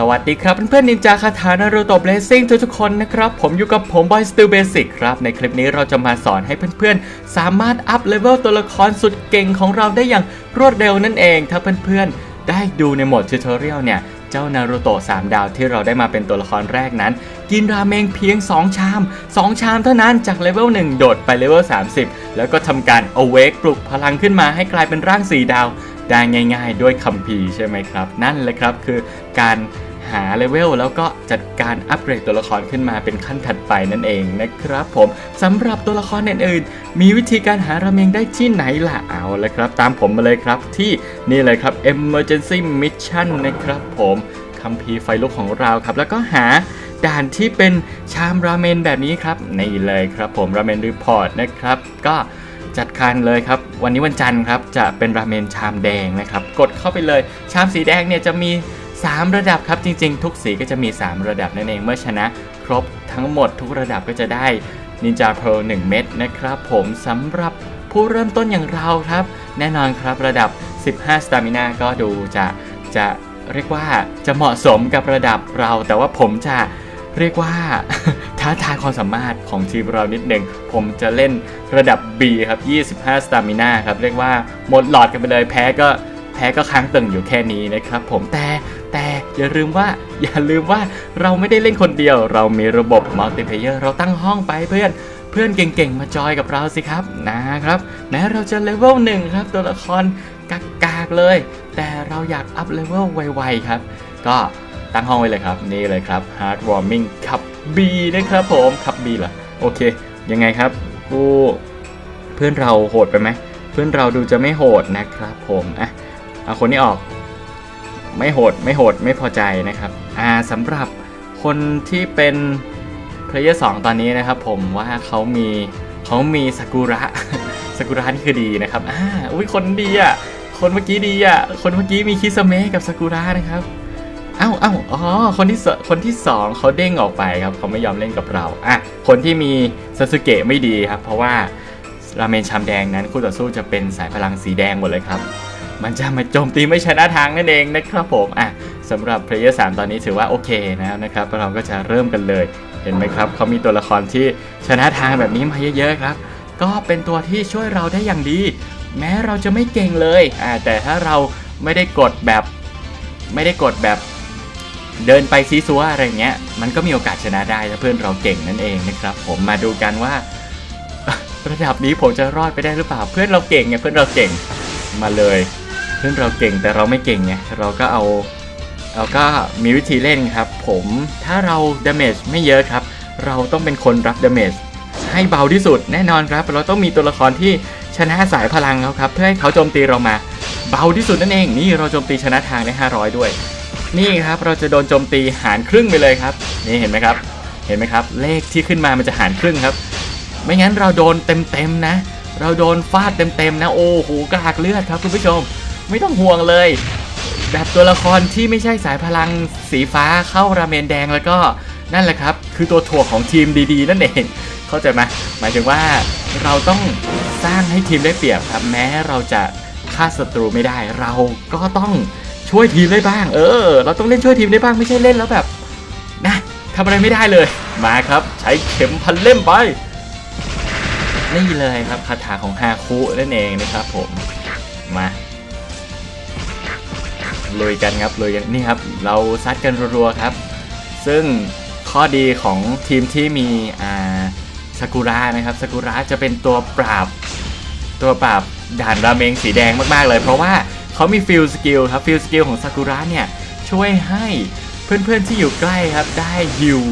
สวัสดีครับเพื่อนๆนินจาคาถานารูโตะเบลซิ่งทุกๆคนนะครับ ผมอยู่กับผมบอยสติลเบสิกครับ ในคลิปนี้เราจะมาสอนให้เพื่อนๆ สามารถอัพเลเวลตัวละครสุดเก่งของเราได้อย่างรวดเร็วนั่นเอง ถ้าเพื่อนๆ ได้ดูในโหมดทิวทอเรียลเนี่ย เจ้านารูโตะ3ดาวที่เราได้มาเป็นตัวละครแรกนั้น กินราเมงเพียง 2 ชาม 2 ชามเท่านั้นจากเลเวล1 โดดไปเลเวล30 แล้วก็ทำการ awake ปลุกพลังขึ้นมาให้กลายเป็นร่าง4ดาวได้ง่าย ๆ ด้วยคัมภีร์ใช่ไหมครับ นั่นแหละครับคือการ หาเลเวลแล้วก็จัดการอัปเกรดตัวละครขึ้นมาเป็นขั้นถัดไปนั่นเองนะครับผมสำหรับตัวละครอื่นๆ มีวิธีการหาราเมงได้ที่ไหนล่ะเอาละครับ ตามผมมาเลยครับที่นี่เลยครับ Emergency Mission นะครับผมคัมภีร์ไฟลุกของเราครับ แล้วก็หาด่านที่เป็นชามราเมนแบบนี้ครับนี่เลยครับผมราเมนรีพอร์ตนะครับ ก็จัดการเลยครับ วันนี้วันจันทร์ครับจะเป็นราเมนชามแดงนะครับ กดเข้าไปเลยชามสีแดงเนี่ยจะมี 3 ระดับครับจริงๆ ทุกสีก็จะมี 3 ระดับนั่นเองเมื่อชนะครบทั้งหมดทุกระดับก็จะได้นินจาเพล1เม็ดนะครับผมสำหรับผู้เริ่มต้นอย่างเราครับ แน่นอนครับระดับ 15 สตามินาก็ดูจะจะเรียกว่าจะเหมาะสมกับระดับเรา แต่ว่าผมจะเรียกว่าท้าทายความสามารถของทีมเรานิดหนึ่ง ผมจะเล่นระดับ B ครับ 25 สตามินาครับ เรียกว่าหมดหลอดกันไปเลยแพ้ก็แพ้ก็ค้างตึงอยู่แค่นี้นะครับผมแต่ แต่อย่าลืมว่าอย่าลืมว่าเราไม่ได้เล่นคนเดียว เรามีระบบมัลติเพเยอร์เราตั้งห้องไปเพื่อนเพื่อนเก่งๆ มาจอยกับเราสิครับนะครับแม้เราจะเลเวลหนึ่งครับ ตัวละครกากๆเลย แต่เราอยากอัพเลเวลไวๆครับ ก็ตั้งห้องไว้เลยครับ นี่เลยครับ Hard Warming ขับ B นะครับผมขับ B เหรอโอเค ยังไงครับกูเพื่อนเราโหดไปไหม เพื่อนเราดูจะไม่โหดนะครับผมอะเอาคนนี้ออก ไม่โหดไม่โหดไม่พอใจนะครับอ่าสำหรับคนที่เป็น Player 2ตอนนี้นะครับผมว่าเขามีเขามีซากุระซากุระนี่คือดีนะครับอ่าอุ้ยคนดีอะคนเมื่อกี้ดีอะคนเมื่อกี้มีคิสเมะกับซากุระนะครับเอ้าเอ้าอ๋อคนที่คนที่สองเขาเด้งออกไปครับเขาไม่ยอมเล่นกับเราอะคนที่มีซาสึเกะไม่ดีครับ เพราะว่าราเมนชามแดงนั้นคู่ต่อสู้จะเป็นสายพลังสีแดงหมดเลยครับ มันจะมาโจมตีไม่ชนะทางนั่นเองนะครับผมอะสำหรับเพลเยอร์3ตอนนี้ถือว่าโอเคแล้วนะครับเราก็จะเริ่มกันเลย เห็นไหมครับเขามีตัวละครที่ชนะทางแบบนี้มาเยอะๆครับ ก็เป็นตัวที่ช่วยเราได้อย่างดี แม้เราจะไม่เก่งเลยอ่าแต่ถ้าเราไม่ได้กดแบบไม่ได้กดแบบเดินไปซีซัวอะไรเงี้ย มันก็มีโอกาสชนะได้ถ้าเพื่อนเราเก่งนั่นเองนะครับ ผมมาดูกันว่า ระดับนี้ผมจะรอดไปได้หรือเปล่า เพื่อนเราเก่งไงเพื่อนเราเก่งมาเลย เพื่อนเราเก่งแต่เราไม่เก่งไงเราก็เอาเราก็มีวิธีเล่นครับ ผมถ้าเราดาเมจไม่เยอะครับ เราต้องเป็นคนรับดาเมจให้เบาที่สุดแน่นอนครับ เราต้องมีตัวละครที่ชนะสายพลังเขาครับ เพื่อให้เขาโจมตีเรามา เบาที่สุดนั่นเอง นี่เราโจมตีชนะทางได้ 500 ด้วย นี่ครับเราจะโดนโจมตีหารครึ่งไปเลยครับ นี่เห็นไหมครับ เห็นไหมครับ เลขที่ขึ้นมามันจะหารครึ่งครับ ไม่งั้นเราโดนเต็มๆนะ เราโดนฟาดเต็มๆนะ โอ้โหกระหักเลือดครับคุณผู้ชม ไม่ต้องห่วงเลย แบบตัวละครที่ไม่ใช่สายพลังสีฟ้าเข้าราเมนแดงแล้วก็นั่นแหละครับ คือตัวถ่วงของทีมดีๆ นั่นเอง เข้าใจไหมหมายถึงว่าเราต้องสร้างให้ทีมได้เปรียบครับ แม้เราจะฆ่าศัตรูไม่ได้ เราก็ต้องช่วยทีมได้บ้าง เออ เราต้องเล่นช่วยทีมได้บ้างไม่ใช่เล่นแล้วแบบ นะทำอะไรไม่ได้เลย มาครับ ใช้เข็มพันเล่มไปนี่เลยครับคาถาของฮาคุนั่นเองนะครับผมมา ลุยกันครับลุยกันนี่ครับ เราซัดกันรัวๆครับ ซึ่งข้อดีของทีมที่มีอ่าซากุระนะครับซากุระจะเป็นตัวปราบ ตัวปราบด่านราเมงสีแดงมากๆเลย เพราะว่าเขามีฟิลสกิลครับฟิลสกิลของซากุระเนี่ยช่วยให้เพื่อนๆที่อยู่ใกล้ครับได้ฮิว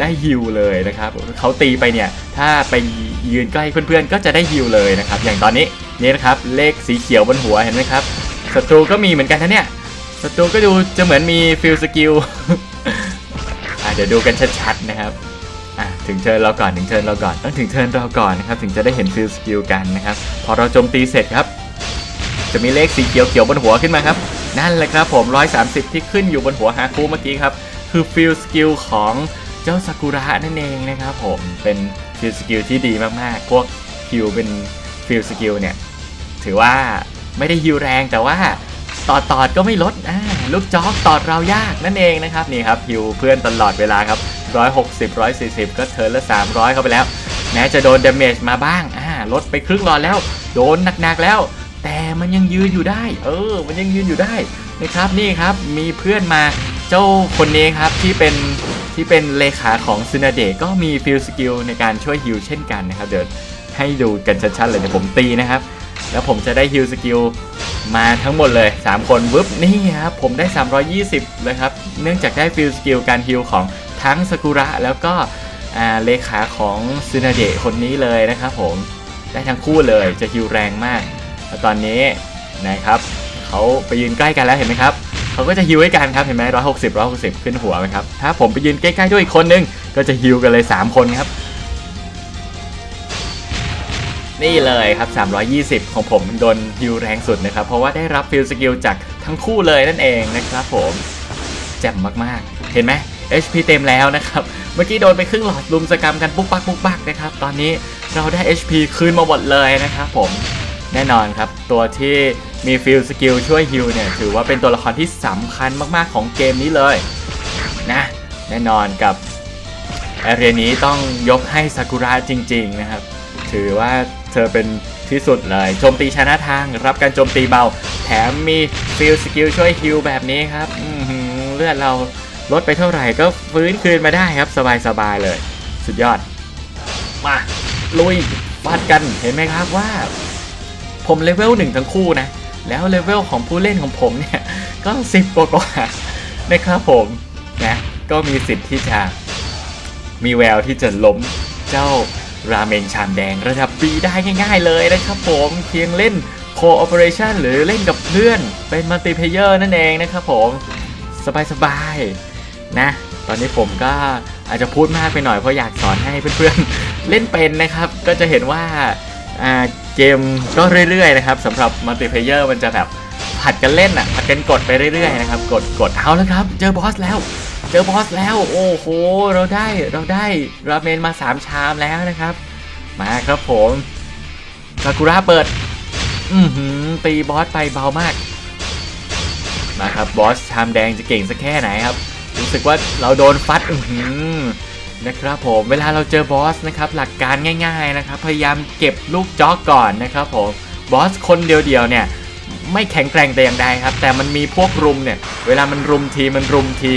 ได้ฮิวเลยนะครับเขาตีไปเนี่ยถ้าไปยืนใกล้เพื่อนๆ ก็จะได้ฮิวเลยนะครับอย่างตอนนี้นี่นะครับเลขสีเขียวบนหัวเห็นไหมครับศัตรูก็มีเหมือนกันนะเนี่ย ศัตรูก็ดูจะเหมือนมีฟิลสกิลเดี๋ยวดูกันชัดๆนะครับถึงเชิญเราก่อนถึงเชิญเราก่อนต้องถึงเชิญเราก่อนนะครับถึงจะได้เห็นฟิลสกิลกันนะครับพอเราโจมตีเสร็จครับ จะมีเลขสีเขียวเขียวๆบนหัวขึ้นมาครับ นั่นแหละครับผม 130 ที่ขึ้นอยู่บนหัวฮาคุเมื่อกี้ครับ คือฟิลสกิลของเจ้าซากุระนั่นเองนะครับผมเป็นฟิลสกิลที่ดีมากๆ พวกฮิวเป็นฟิลสกิลเนี่ยถือว่าไม่ได้ฮิวแรงแต่ว่า ตอดตอดก็ไม่ลดอ่าลูกจอกตอดเรายากนั่นเองนะครับนี่ครับฮิวเพื่อนตลอดเวลาครับ160 140 ก็เทิร์นละ 300 เข้าไปแล้ว แม้จะโดนเดเมจมาบ้างอ่าลดไปครึ่งหลอดแล้ว โดนหนักๆแล้ว แต่มันยังยืนอยู่ได้ เออ มันยังยืนอยู่ได้นะครับนี่ครับมีเพื่อนมาเจ้าคนนี้ครับที่เป็นที่เป็นเลขาของซินาเดก็มีฟิลสกิลในการช่วยฮิวเช่นกันนะครับเดี๋ยวให้ดูกันชัดๆเลยเดี๋ยวผมตีนะครับ แล้วผมจะได้ฮิลสกิล มาทั้งหมดเลย 3 คนวึบนี่ครับผมได้ 320เลยครับ เนื่องจากได้ฟิลสกิลการฮิลของทั้งสกุระแล้วก็เลขาของซึนาเดะคนนี้เลยนะครับผมได้ทั้งคู่เลยจะฮิลแรงมากแล้วตอนนี้นะครับเขาไปยืนใกล้กันแล้วเห็นไหมครับเขาก็จะฮิลให้กันครับเห็นไหมร้อยหกสิบร้อยหกสิบขึ้นหัวไหมครับถ้าผมไปยืนใกล้ๆด้วยอีกคนนึงก็จะฮิลกันเลย 3 คนครับ นี่เลยครับ 320 ของผมโดนฮิวแรงสุดนะครับ เพราะว่าได้รับฟิลสกิลจากทั้งคู่เลยนั่นเองนะครับผมแจ่มมากๆ เห็นไหม HP เต็มแล้วนะครับ เมื่อกี้โดนไปครึ่งหลอดลุมสกรรมกันปุ๊กปักปุ๊กปักนะครับ ตอนนี้เราได้ HP คืนมาหมดเลยนะครับผมแน่นอนครับ ตัวที่มีฟิลสกิลช่วยฮิวเนี่ยถือว่าเป็นตัวละครที่สำคัญมากๆของเกมนี้เลยนะแน่นอนกับแอเรียนี้ต้องยกให้ซากุระจริง ๆ นะครับ ถือว่า เธอเป็นที่สุดเลยโจมตีชนะทาง รับการโจมตีเบา แถมมีฟิลสกิลช่วยฮิลแบบนี้ครับเลือดเราลดไปเท่าไหร่ก็ฟื้นคืนมาได้ครับสบายๆเลย สุดยอด มาลุยฟาดกันเห็นไหมครับว่า ผมเลเวลหนึ่งทั้งคู่นะ แล้วเลเวลของผู้เล่นของผมเนี่ย ก็สิบกว่านะครับผมนะก็มีสิทธิ์ที่จะมีแววที่จะล้มเจ้า ราเมงชามแดงระดับ B ได้ง่ายๆเลยนะครับผมเพียงเล่น Cooperation หรือเล่นกับเพื่อน เป็นมัลติเพเยอร์นั่นเองนะครับผมสบายๆนะ ตอนนี้ผมก็อาจจะพูดมากไปหน่อยเพราะอยากสอนให้เพื่อนๆ เล่นเป็นนะครับ ก็จะเห็นว่าเกมก็เรื่อยๆนะครับสำหรับมัลติเพเยอร์มันจะแบบผัดกันเล่นอะผัดกันกดไปเรื่อยๆนะครับ กดกดเอาแล้วครับ เจอบอสแล้ว อบอสแล้ว โอ้โห เราได้เราได้ราเมนมา 3 ชามแล้วนะครับ มาครับผมซากุระเปิด อือหือตีบอสไปเบามาก มาครับบอสชามแดงจะเก่งสักแค่ไหนครับ รู้สึกว่าเราโดนฟัด อือหือนะครับผมเวลาเราเจอบอสนะครับหลักการง่าย ๆนะครับ พยายามเก็บลูกจ็อกก่อนนะครับผมบอสคนเดียวๆเนี่ยไม่แข็งแกร่งแต่อย่างใดครับ แต่มันมีพวกรุมเนี่ย เวลามันรุมทีมันรุมที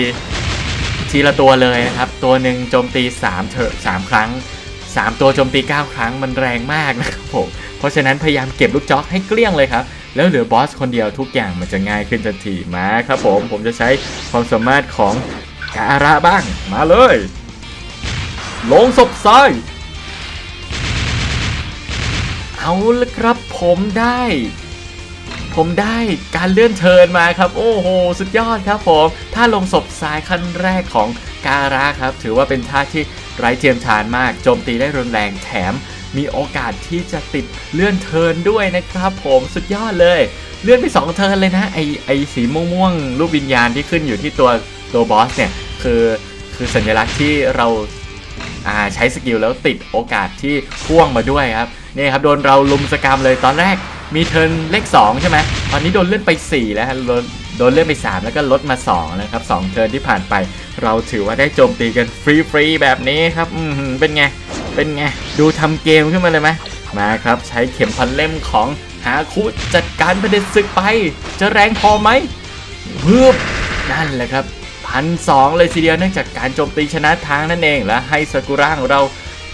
ทีละตัวเลยนะครับ ตัวหนึ่งโจมตี3เถอะ3ครั้ง 3 ตัวโจมตี 9 ครั้งมันแรงมากนะครับผมเพราะฉะนั้นพยายามเก็บลูกจ็อกให้เกลี้ยงเลยครับ แล้วเหลือบอสคนเดียวทุกอย่างมันจะง่ายขึ้นทันทีมาครับผมผมจะใช้ความสามารถของกาอาระบ้างมาเลยลงศพซ้ายเอาละครับผมได้ ผมได้การเลื่อนเทิร์นมาครับ โอ้โห สุดยอดครับผมถ้าลงศพซ้ายขั้นแรกของการาครับ ถือว่าเป็นท่าที่ไร้เทียมทานมาก โจมตีได้รุนแรงแถม มีโอกาสที่จะติดเลื่อนเทินด้วยนะครับผมสุดยอดเลย เลื่อนไป 2 เทินเลยนะ ไอไอสีม่วงๆรูปวิญญาณที่ขึ้นอยู่ที่ตัวตัวบอสเนี่ย คือคือสัญลักษณ์ที่เราอ่าใช้สกิลแล้วติดโอกาสที่พ่วงมาด้วยครับนี่ครับโดนเราลุมสกรรมเลยตอนแรก มีเทิร์นเลข2ใช่ไหมตอนนี้โดนเลื่อนไป 4 แล้วฮะโดนเลื่อนไป 3 แล้วก็ลดมา2นะครับ2เทิร์นที่ผ่านไป เราถือว่าได้โจมตีกันฟรีๆแบบนี้ครับอืมเป็นไง เป็นไง ดูทำเกมขึ้นมาเลยไหมมาครับ ใช้เข็มพันเล่มของหาคุจัดการประเด็นศึกไป จะแรงพอไหมฮึบนั่นแหละครับพันสองเลยทีเดียวเนื่องจากการโจมตีชนะทางนั่นเองและให้ซากุระของเรา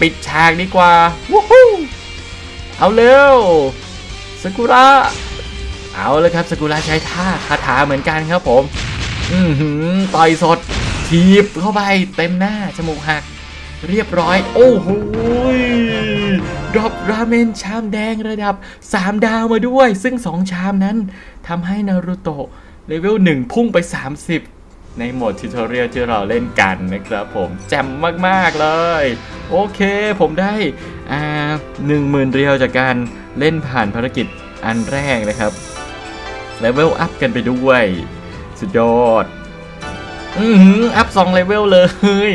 ปิดฉากดีกว่าวู้ฮู้เอาเร็ว ซากุระเอาเลยครับซากุระใช้ท่าคาถาเหมือนกันครับผม อือหือต่อยสดทีบเข้าไปเต็มหน้าจมูกหัก เรียบร้อย โอ้โหดรอปราเมนชามแดงระดับ 3 ดาวมาด้วย ซึ่ง 2 ชามนั้นทำให้นารูโตะเลเวล 1 พุ่งไป 30 ในโหมดทิวทอเรียลที่เราเล่นกันนะครับผมแจ่มมาก ๆ เลย โอเค ผมได้อ่าหนึ่งหมื่นเรียวจากการเล่นผ่านภารกิจอันแรกนะครับเลเวลอัพกันไปด้วย สุดยอด อือหืออัพสองเลเวลเลย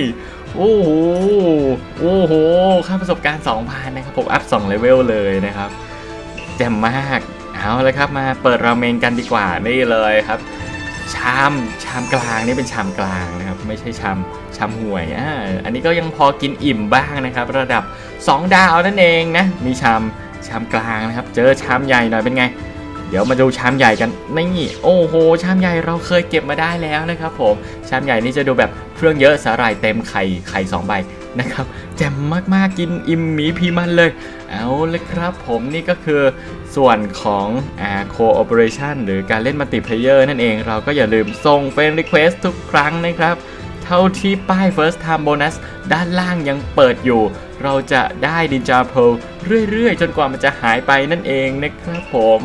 โอ้โห โอ้โห ค่าประสบการณ์2,000นะครับ ผมอัพ2เลเวลเลยนะครับ แจ่มมาก เอาเลยครับ มาเปิดราเมงกันดีกว่า นี่เลยครับ ชาม ชามกลางนี่เป็นชามกลางนะครับ ไม่ใช่ชามชามห่วยอ่าอันนี้ก็ยังพอกินอิ่มบ้างนะครับ ระดับ 2 ดาวนั่นเองนะมีชามชามกลางนะครับ เจอชามใหญ่หน่อยเป็นไง เดี๋ยวมาดูชามใหญ่กันนี่โอ้โหชามใหญ่เราเคยเก็บมาได้แล้วนะครับผมชามใหญ่นี่จะดูแบบเครื่องเยอะสาหร่ายเต็มไข่ไข่สองใบนะครับแจ่มมากๆกินอิ่มหมีพีมันเลย เอาเลยครับผมนี่ก็คือส่วนของอ่า cooperation หรือการเล่นมัลติเพลเยอร์นั่นเอง เราก็อย่าลืมส่ง friend request ทุกครั้งนะครับ ท่าที่ป้าย first time bonus ด้านล่างยังเปิดอยู่ เราจะได้ดินจาเพลเรื่อยๆ จนกว่ามันจะหายไปนั่นเองนะครับผม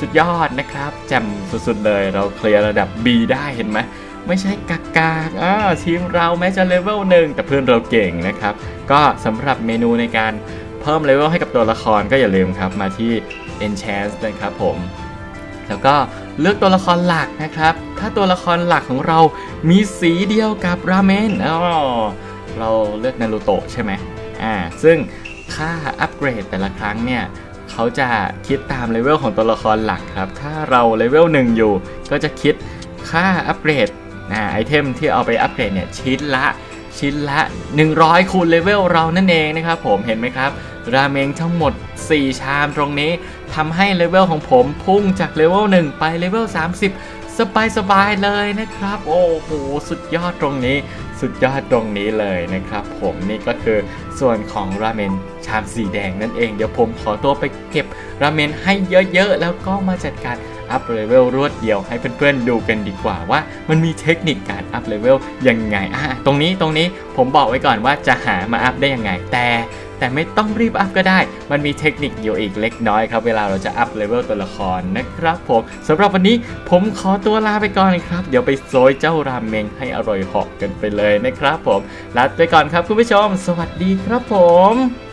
สุดยอดนะครับแจ่มสุดๆเลย เราเคลียร์ระดับ B ได้เห็นไหมไม่ใช่กากากๆอ่าทีมเราแม้จะเลเวลหนึ่งแต่เพื่อนเราเก่งนะครับ ก็สำหรับเมนูในการเพิ่มเลเวลให้กับตัวละครก็อย่าลืมครับมาที่ Enchant นะครับผม แล้วก็เลือกตัวละครหลักนะครับ ถ้าตัวละครหลักของเรา มีสีเดียวกับราเมนอ๋อเราเลือกนารูโตะใช่ไหมอ่าซึ่งค่าอัปเกรดแต่ละครั้งเนี่ยเขาจะคิดตามเลเวลของตัวละครหลักครับ ถ้าเราเลเวลหนึ่งอยู่ ก็จะคิดค่าอัปเกรดอ่าไอเทมที่เอาไปอัปเกรดเนี่ยชิ้นละชิ้นละ 100 คูณเลเวลเรานั่นเองนะครับผมเห็นไหมครับ ราเมงทั้งหมด 4 ชามตรงนี้ทำให้เลเวลของผมพุ่งจากเลเวล1ไปเลเวล30 สบายสบายๆเลยนะครับ โอ้โหสุดยอดตรงนี้ สุดยอดตรงนี้เลยนะครับ ผมนี่ก็คือส่วนของราเมนชามสีแดงนั่นเองเดี๋ยวผมขอตัวไปเก็บราเมนให้เยอะๆ แล้วก็มาจัดการอัพเลเวลรวดเดียวให้เพื่อนๆดูกันดีกว่าว่า มันมีเทคนิคการอัพเลเวลยังไงอะตรงนี้ตรงนี้ผมบอกไว้ก่อนว่าจะหามาอัพได้ยังไงแต่ แต่ไม่ต้องรีบอัพก็ได้ มันมีเทคนิคอยู่อีกเล็กน้อยครับ เวลาเราจะอัพเลเวลตัวละครนะครับผมสำหรับวันนี้ผมขอตัวลาไปก่อนครับ เดี๋ยวไปโซยเจ้ารามเมงให้อร่อยหอกกันไปเลยนะครับผมลาไปก่อนครับคุณผู้ชม สวัสดีครับผม